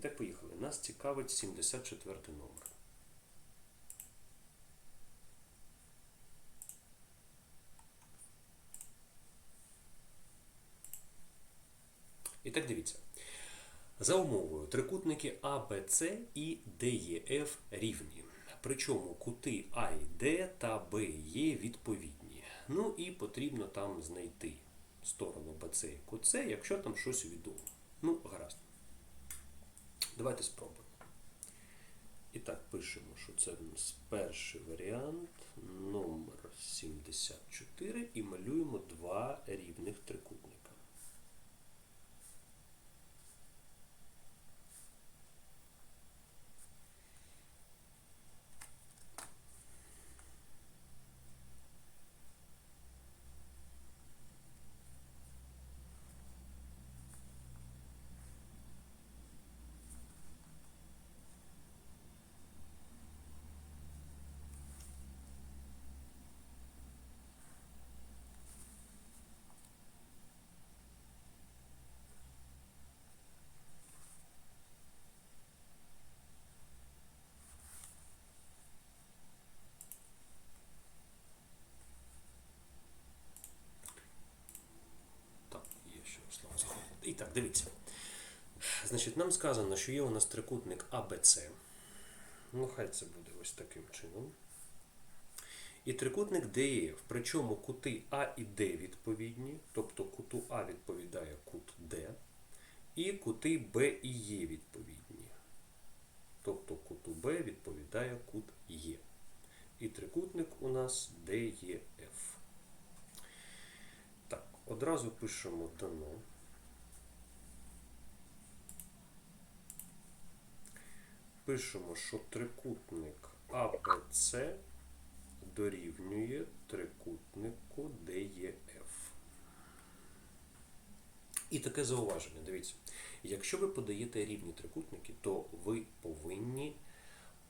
І так, поїхали. Нас цікавить 74 номер. І так дивіться. За умовою трикутники АБЦ і ДЕФ рівні. Причому кути А і Д та БЕ відповідні. Ну і потрібно там знайти сторону БЦ і кут якщо там щось відомо. Ну, гаразд. Давайте спробуємо. І так, пишемо, що це в нас перший варіант, номер 74, і малюємо два рівних трикутника. Так, є ще слово заходить. І так, дивіться. Значить, нам сказано, що є у нас трикутник АБЦ. Ну, хай це буде ось таким чином. І трикутник ДЕФ. Причому кути А і Д відповідні, тобто куту А відповідає кут Д, і кути Б і Є відповідні. Тобто куту Б відповідає кут Є. І трикутник у нас ДЕФ. Так, одразу пишемо дано. Пишемо, що трикутник АБЦ дорівнює трикутнику ДЕФ. І таке зауваження. Дивіться, якщо ви подаєте рівні трикутники, то ви повинні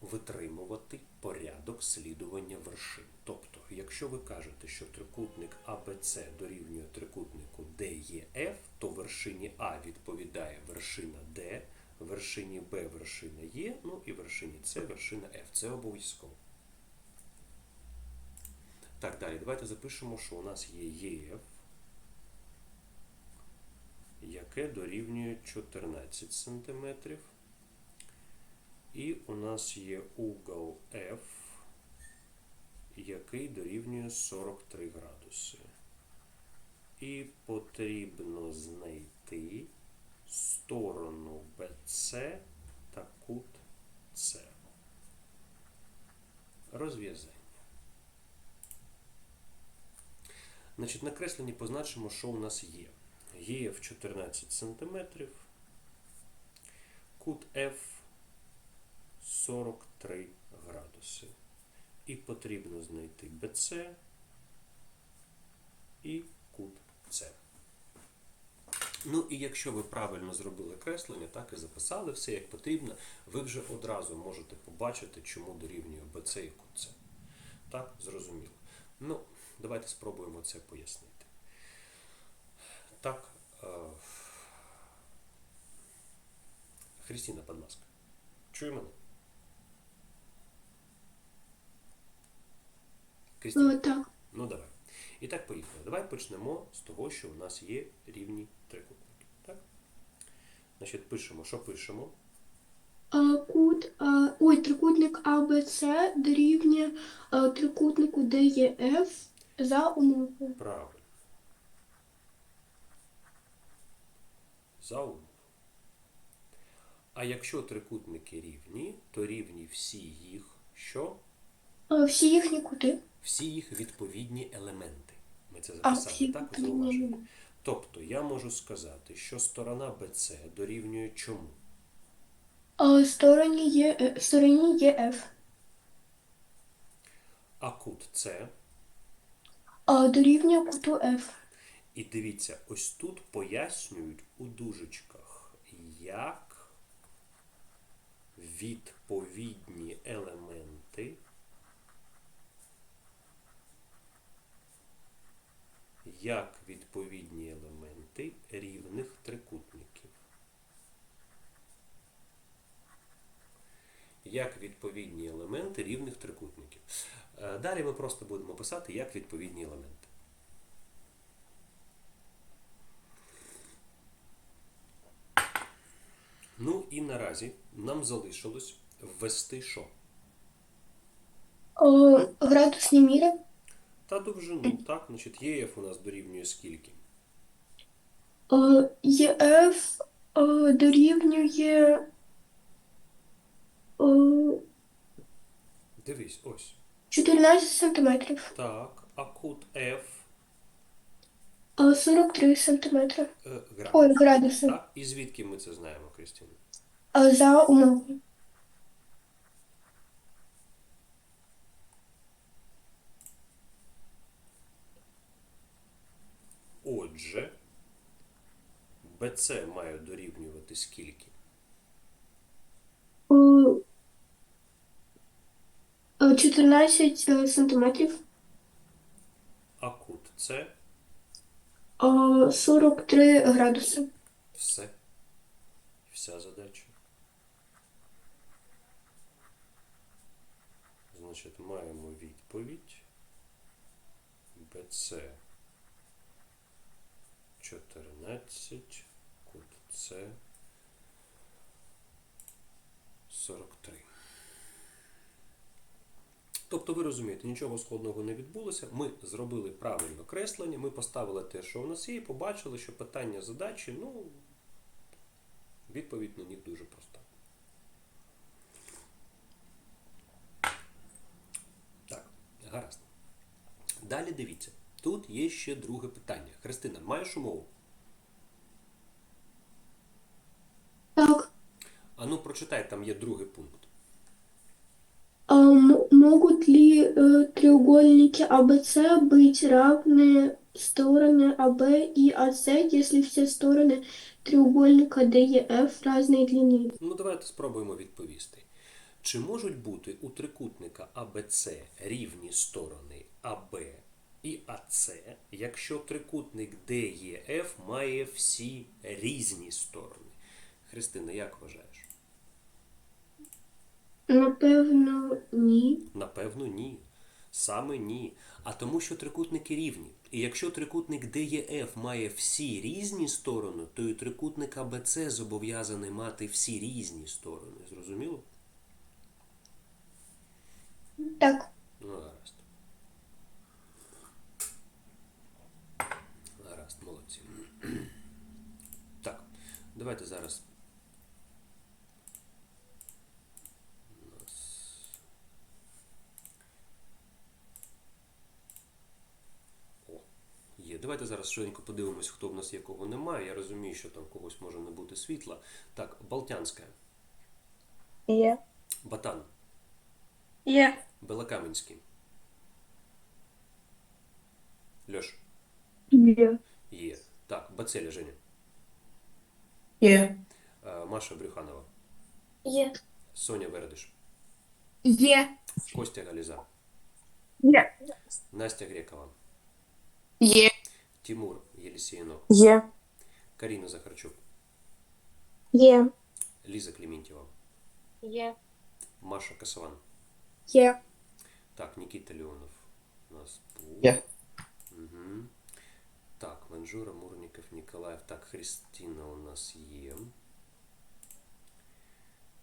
витримувати порядок слідування вершин. Тобто, якщо ви кажете, що трикутник АБЦ дорівнює трикутнику ДЕФ, то вершині А відповідає вершина Д, вершині Б вершина Є, ну і вершині С вершина F. Це обов'язково. Так, далі, давайте запишемо, що у нас є ЄФ, яке дорівнює 14 см. І у нас є угол F, який дорівнює 43 градуси. І потрібно знайти сторону BC та кут С. Розв'язання. Значить, на позначимо, що у нас є. Є в 14 см, кут F 43 градуси. І потрібно знайти BC і кут С. Ну і якщо ви правильно зробили креслення, так і записали все як потрібно, ви вже одразу можете побачити, чому дорівнює BC і С. Так, зрозуміло. Ну, давайте спробуємо це пояснити. Так, е... Христина Подмаска. Чує мене? Крістіна? О, так. Ну давай. І так, поїхали. Давай почнемо з того, що у нас є рівні трикутники. Так? Значить, пишемо, що пишемо? А, кут, а, ой, трикутник АБЦ дорівнює а, трикутнику ДЕФ за умовою. Правильно. За умову. А якщо трикутники рівні, то рівні всі їх, що? А, всі їхні кути. Всі їх відповідні елементи. Ми це А, записали, всі так? елементи. Тобто я можу сказати, що сторона BC дорівнює чому? А, стороні є, е, стороні ЄФ. А кут С А, дорівнює куту F. І дивіться, ось тут пояснюють у дужечках, як відповідні елементи як відповідні елементи рівних трикутників. як відповідні елементи рівних трикутників. Е, Далі ми просто будемо писати як відповідні елементи. Ну і наразі нам залишилось ввести що? О, градусні міри. Та довжину, так? Значить, ЄФ у нас дорівнює скільки? О, ЄФ дорівнює о, Дивись, ось. 14 сантиметрів. Так, а кут F 43 сантиметри. е, градус. Ой, градуси. Так? І звідки ми це знаємо, Крістіна? За умовою. Отже, BC має дорівнювати скільки? О, о, 14 е, сантиметрів. А кут С О, 43 градуси. все. Вся задача. Значить, маємо відповідь. BC 14, кут С 43. Тобто, ви розумієте, нічого складного не відбулося. Ми зробили правильне креслення, ми поставили те, що у нас є, і побачили, що питання задачі, ну, відповідь на них дуже проста. Так, гаразд. Далі дивіться. Тут є ще друге питання. Христина, маєш умову? Так. А ну прочитай, там є другий пункт. А м- могут ли э, треугольники АБЦ быть равны стороны АБ и АС, если все стороны треугольника DEF разной длины? Ну, давайте спробуємо відповісти. Чи можуть бути у трикутника АБЦ рівні сторони АБ і АС, якщо трикутник ДЕФ має всі різні сторони? Христина, як вважаєш? Напевно, ні. Напевно, ні. Саме ні. А тому, що трикутники рівні. І якщо трикутник ДЕФ має всі різні сторони, то і трикутник АБЦ зобов'язаний мати всі різні сторони. Зрозуміло? Так. Ну, гаразд. Гаразд, молодці. Так, давайте зараз. У нас... О, є. Давайте зараз швиденько подивимось, хто в нас є, кого немає. Я розумію, що там когось може не бути світла. Так, Балтянська, Є. Батан, Є. Белокаменський. Льош. Є. Є. Так, Бацеля Женя. Є. Е, Маша Брюханова. Є. Соня Вердиш. Є. Костя Галіза. Є. Настя Грекова. Є. Тимур Єлісєєнов. Є. Каріна Захарчук. Є. Ліза Кліментьєва. Є. Маша Касаван. Є. Так, Нікіта Леонов. У нас був. Є. Угу. Так, Манжура, Мурніков, Ніколаєв. Так, Христина у нас є.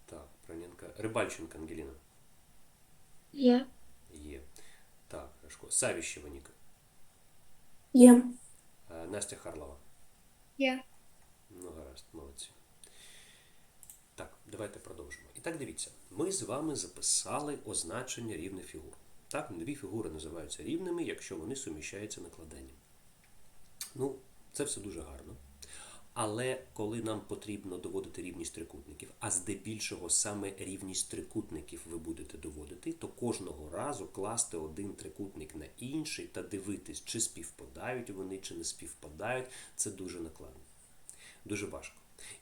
Так, Проненко. Рибальченко Ангеліна. Є. Є. Так, Рашко. Савіщева Ніка. Є. Е, Настя Харлова. Є. Ну, гаразд, молодці. Так, давайте продовжимо. І так дивіться, ми з вами записали означення рівних фігур. Так, дві фігури називаються рівними, якщо вони суміщаються накладенням. Ну, це все дуже гарно. Але коли нам потрібно доводити рівність трикутників, а здебільшого саме рівність трикутників ви будете доводити, то кожного разу класти один трикутник на інший та дивитись, чи співпадають вони, чи не співпадають, це дуже накладно дуже важко.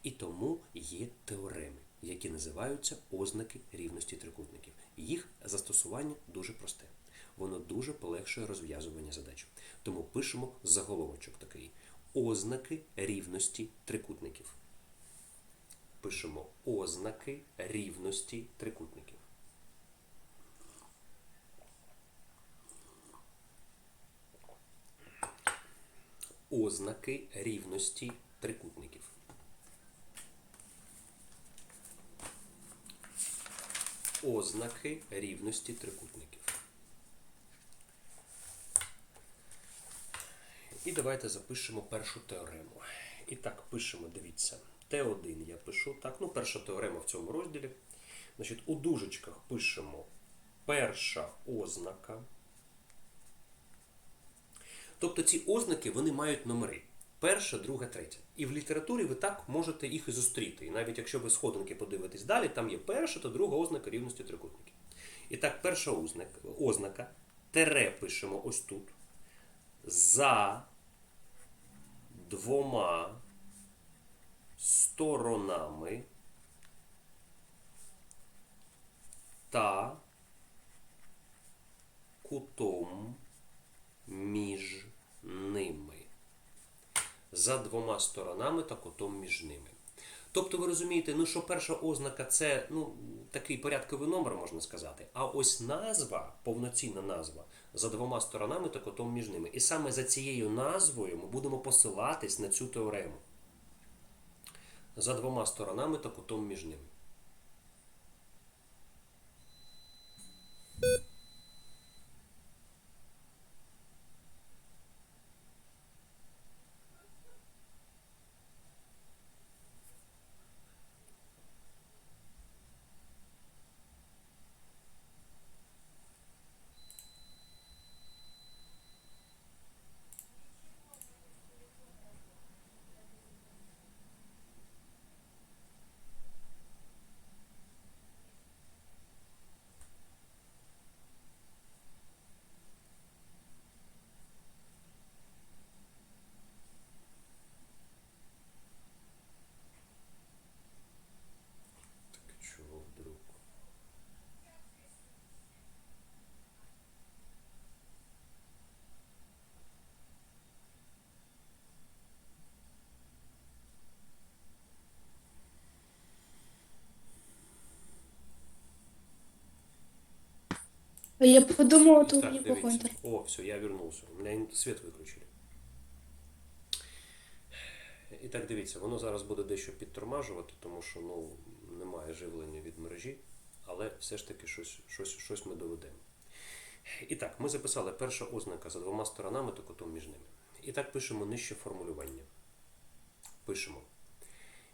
І тому є теореми, які називаються ознаки рівності трикутників. Їх застосування дуже просте. Воно дуже полегшує розв'язування задач. Тому пишемо заголовочок такий: ознаки рівності трикутників. Пишемо ознаки рівності трикутників. Ознаки рівності трикутників. Ознаки рівності трикутників. І давайте запишемо першу теорему. І так, пишемо, дивіться. Т1 я пишу. Так, ну, перша теорема в цьому розділі. Значить, у дужечках пишемо перша ознака. Тобто ці ознаки вони мають номери. Перша, друга, третя. І в літературі ви так можете їх і зустріти. І навіть якщо ви сходинки подивитесь далі, там є перша та друга ознака рівності трикутників. І так, перша ознака, ознака тере пишемо ось тут. За двома сторонами та кутом між ними. За двома сторонами та кутом між ними. Тобто ви розумієте, ну що перша ознака це ну, такий порядковий номер, можна сказати. А ось назва, повноцінна назва, за двома сторонами та кутом між ними. І саме за цією назвою ми будемо посилатись на цю теорему. За двома сторонами та кутом між ними. Я подумала, то Так, мне дивіться. какой-то. О, все, я вернулся. У мене світ виключили. І так, дивіться, воно зараз буде дещо підтормажувати, тому що ну, немає живлення від мережі, але все ж таки щось, щось, щось ми доведемо. І так, ми записали перша ознака за двома сторонами та кутом між ними. І так пишемо нижче формулювання. Пишемо.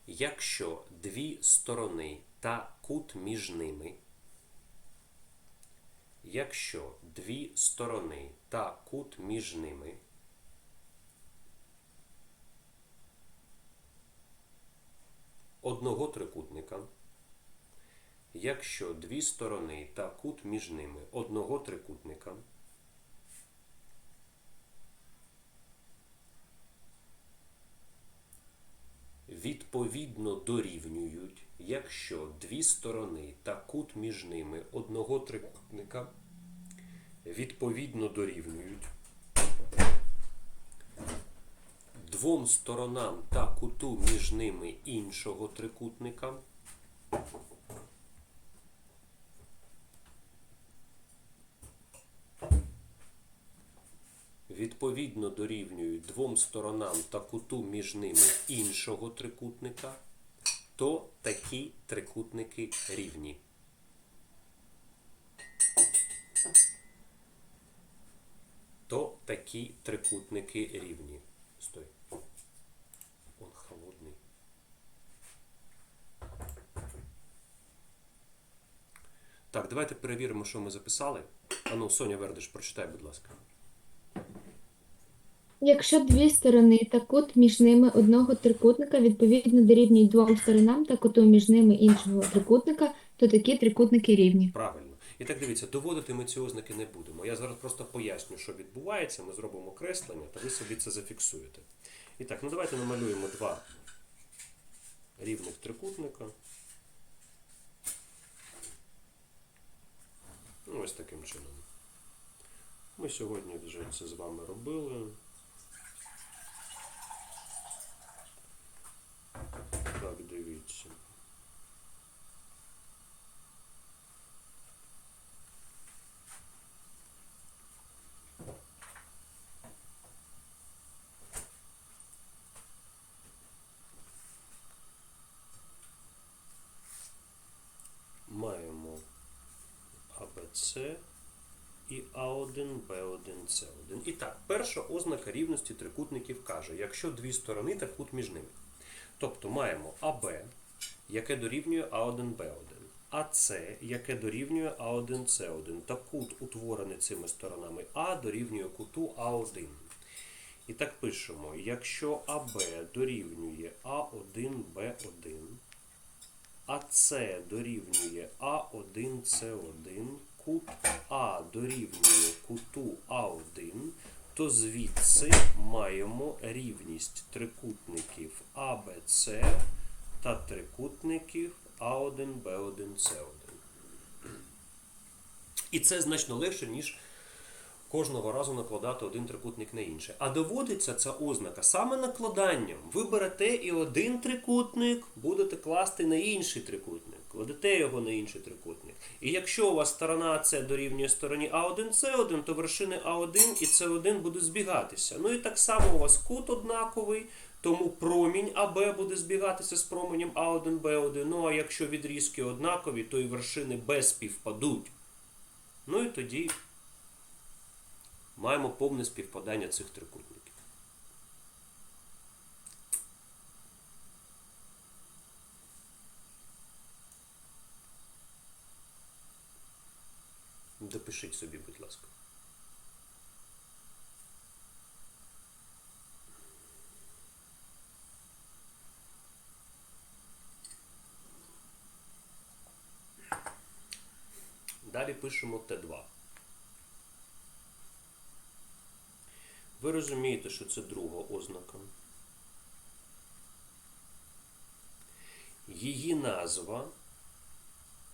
Якщо дві сторони та кут між ними Якщо дві сторони та кут між ними одного трикутника, якщо дві сторони та кут між ними одного трикутника, відповідно дорівнюють, якщо дві сторони та кут між ними одного трикутника відповідно дорівнюють двом сторонам та куту між ними іншого трикутника. Відповідно дорівнюють двом сторонам та куту між ними іншого трикутника, то такі трикутники рівні. то такі трикутники рівні. Стой. Он холодний. Так, давайте перевіримо, що ми записали. Ану, Соня Вердиш, прочитай, будь ласка. Якщо дві сторони та кут між ними одного трикутника відповідно дорівнюють двом сторонам та куту між ними іншого трикутника, то такі трикутники рівні. Правильно. І так дивіться, доводити ми ці ознаки не будемо. Я зараз просто поясню, що відбувається. Ми зробимо креслення, та ви собі це зафіксуєте. І так, ну давайте намалюємо два рівних трикутника. Ось таким чином. Ми сьогодні вже це з вами робили. Так, дивіться. І А1, Б1, С1. І так, перша ознака рівності трикутників каже, якщо дві сторони та кут між ними. Тобто маємо АБ, яке дорівнює А1, Б1, АС, яке дорівнює А1, С1, та кут, утворений цими сторонами А, дорівнює куту А1. І так пишемо, якщо АБ дорівнює А1, Б1, АС дорівнює А1, С1, кут А дорівнює куту А1, то звідси маємо рівність трикутників АБЦ та трикутників А1, Б1, С1. І це значно легше, ніж кожного разу накладати один трикутник на інший. А доводиться ця ознака саме накладанням. Ви берете і один трикутник будете класти на інший трикутник. Кладете його на інший трикутник. І якщо у вас сторона С дорівнює стороні А1, С1, то вершини А1 і С1 будуть збігатися. Ну і так само у вас кут однаковий, тому промінь АБ буде збігатися з променем А1, Б1. Ну а якщо відрізки однакові, то і вершини Б співпадуть. Ну і тоді маємо повне співпадання цих трикутників. Допишіть собі, будь ласка. Далі пишемо Т2. Ви розумієте, що це друга ознака. Її назва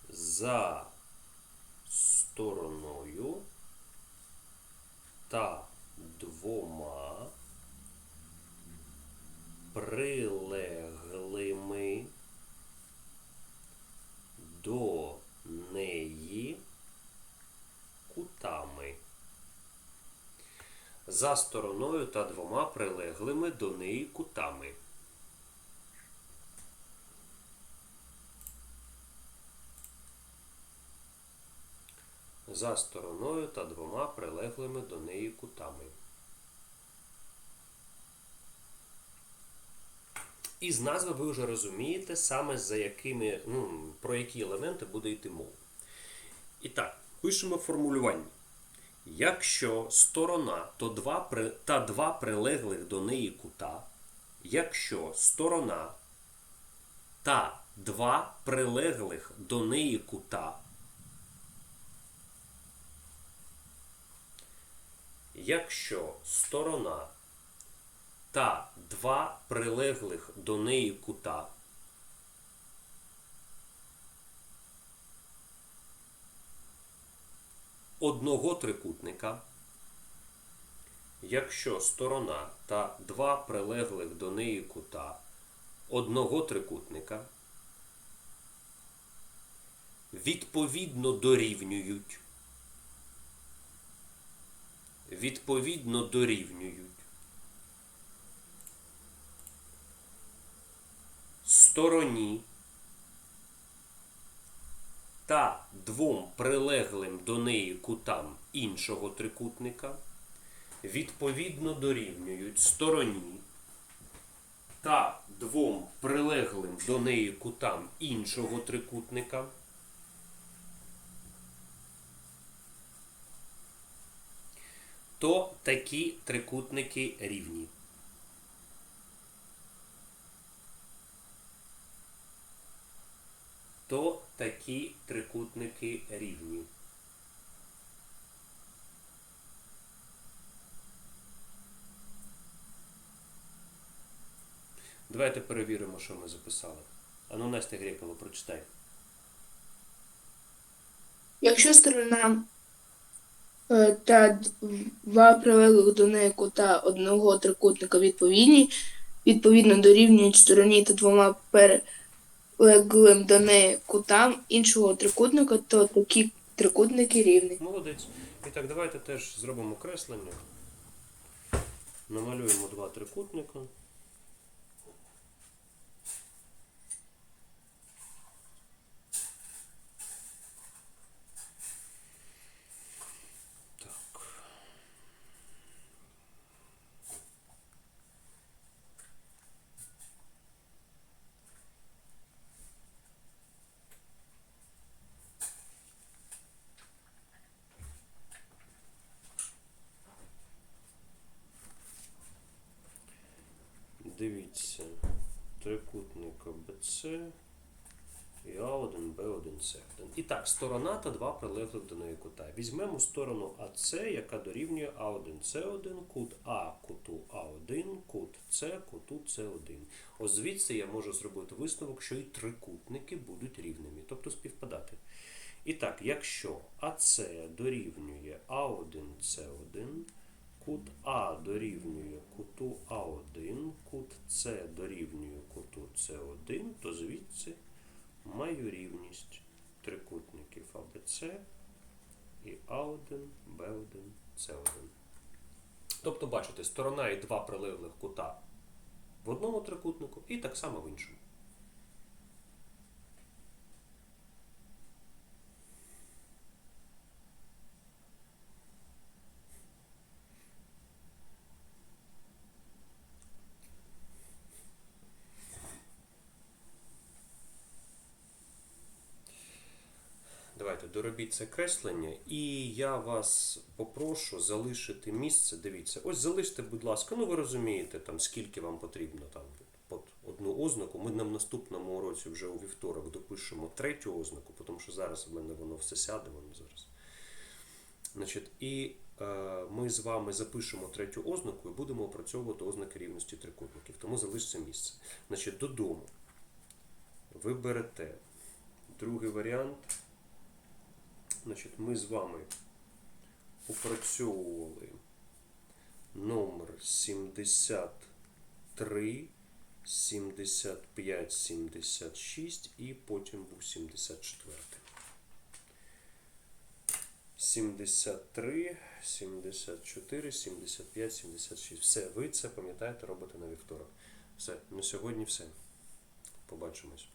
за стороною та двома прилеглими до неї кутами за стороною та двома прилеглими до неї кутами. За стороною та двома прилеглими до неї кутами. І з назви ви вже розумієте саме за якими, ну, про які елементи буде йти мова. І так, пишемо формулювання. Якщо сторона то два, та два прилеглих до неї кута, якщо сторона та два прилеглих до неї кута, якщо сторона та два прилеглих до неї кута одного трикутника, якщо сторона та два прилеглих до неї кута одного трикутника відповідно дорівнюють, відповідно дорівнюють стороні та двом прилеглим до неї кутам іншого трикутника відповідно дорівнюють стороні та двом прилеглим до неї кутам іншого трикутника. То такі трикутники рівні. то такі трикутники рівні. Давайте перевіримо, що ми записали. Ану, Настя Грекова, прочитай. Якщо сторона та два прилеглих до неї кута одного трикутника відповідні, відповідно дорівнюють стороні та двома перелеглим до неї кутам іншого трикутника, то такі трикутники рівні. Молодець. І так, давайте теж зробимо креслення. Намалюємо два трикутника. Дивіться. Трикутник АБЦ і А1, Б1, С1. І так, сторона та два прилеглих до неї кута. Візьмемо сторону АС, яка дорівнює А1, С1, кут А, куту А1, кут С, куту С1. Ось звідси я можу зробити висновок, що і трикутники будуть рівними, тобто співпадати. І так, якщо АС дорівнює А1, С1, кут А дорівнює куту А1, кут С дорівнює куту С1, то звідси маю рівність трикутників АБЦ і А1, Б1, С1. Тобто, бачите, сторона і два прилеглих кута в одному трикутнику і так само в іншому. Доробіть це креслення, і я вас попрошу залишити місце. Дивіться, ось залиште, будь ласка, ну ви розумієте, там скільки вам потрібно там під одну ознаку. Ми на наступному уроці вже у вівторок допишемо третю ознаку, тому що зараз в мене воно все сяде, воно зараз. Значить, і е, ми з вами запишемо третю ознаку і будемо опрацьовувати ознаки рівності трикутників. Тому залиште місце. Значить, додому ви берете другий варіант. Значить, ми з вами опрацьовували номер 73, 75, 76 і потім був 74. 73, 74, 75, 76. Все, ви це пам'ятаєте, робите на вівторок. Все, на сьогодні все. Побачимось.